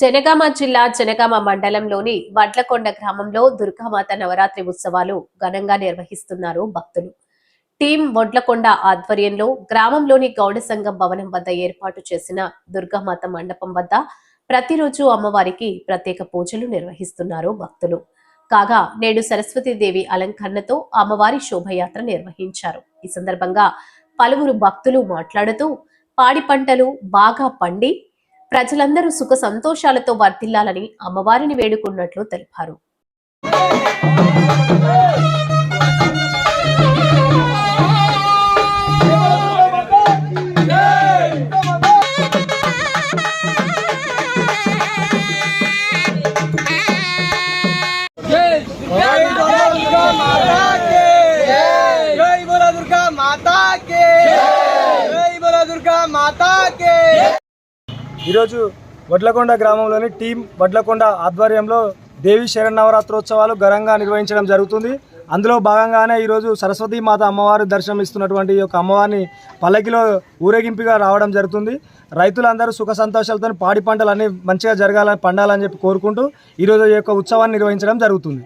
జనగామ జిల్లా జనగామ మండలంలోని వడ్లకొండ గ్రామంలో దుర్గామాత నవరాత్రి ఉత్సవాలు ఘనంగా నిర్వహిస్తున్నారు భక్తులు. టీం వడ్లకొండ ఆధ్వర్యంలో గ్రామంలోని గౌడ సంఘం భవనం వద్ద ఏర్పాటు చేసిన దుర్గామాత మండపం వద్ద ప్రతిరోజు అమ్మవారికి ప్రత్యేక పూజలు నిర్వహిస్తున్నారు భక్తులు. కాగా నేడు సరస్వతీదేవి అలంకరణతో అమ్మవారి శోభయాత్ర నిర్వహించారు. ఈ సందర్భంగా పలువురు భక్తులు మాట్లాడుతూ పాడి పంటలు బాగా పండి ప్రజలందరూ సుఖ సంతోషాలతో వర్తిల్లాలని అమ్మవారిని వేడుకున్నట్లు తెలిపారు माता ఈరోజు వడ్లకొండ గ్రామంలోని టీం వడ్లకొండ ఆధ్వర్యంలో దేవి శరణవరాత్రోత్సవాలు ఘనంగా నిర్వహించడం జరుగుతుంది. అందులో భాగంగానే ఈరోజు సరస్వతీ మాత అమ్మవారు దర్శనం ఇస్తున్నటువంటి ఈ యొక్క అమ్మవారిని పల్లకిలో ఊరేగింపుగా రావడం జరుగుతుంది. రైతులందరూ సుఖ సంతోషాలతో పాడి పంటలు అన్నీ మంచిగా జరగాలని పండాలని చెప్పి కోరుకుంటూ ఈరోజు ఈ యొక్క ఉత్సవాన్ని నిర్వహించడం జరుగుతుంది.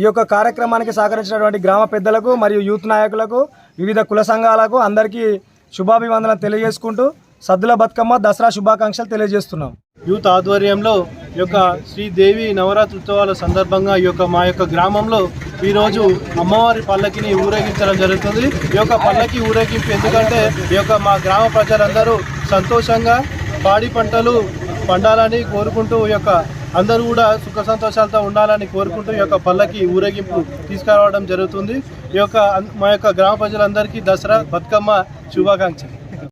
ఈ యొక్క కార్యక్రమానికి సహకరించినటువంటి గ్రామ పెద్దలకు మరియు యూత్ నాయకులకు వివిధ కుల సంఘాలకు అందరికీ శుభాభివందనలు తెలియజేసుకుంటూ సద్దుల బతుకమ్మ దసరా శుభాకాంక్షలు తెలియజేస్తున్నాం. యూత్ ఆధ్వర్యంలో ఈ యొక్క శ్రీదేవి నవరాత్రి ఉత్సవాల సందర్భంగా ఈ యొక్క మా యొక్క గ్రామంలో ఈరోజు అమ్మవారి పల్లకిని ఊరేగించడం జరుగుతుంది. ఈ యొక్క పల్లకి ఊరేగింపు ఎందుకంటే ఈ యొక్క మా గ్రామ ప్రజలందరూ సంతోషంగా పాడి పంటలు పండాలని కోరుకుంటూ ఈ యొక్క అందరూ కూడా సుఖ సంతోషాలతో ఉండాలని కోరుకుంటూ ఈ యొక్క పల్లకి ఊరేగింపు తీసుకురావడం జరుగుతుంది. ఈ యొక్క మా యొక్క గ్రామ ప్రజలందరికీ దసరా బతుకమ్మ శుభాకాంక్షలు.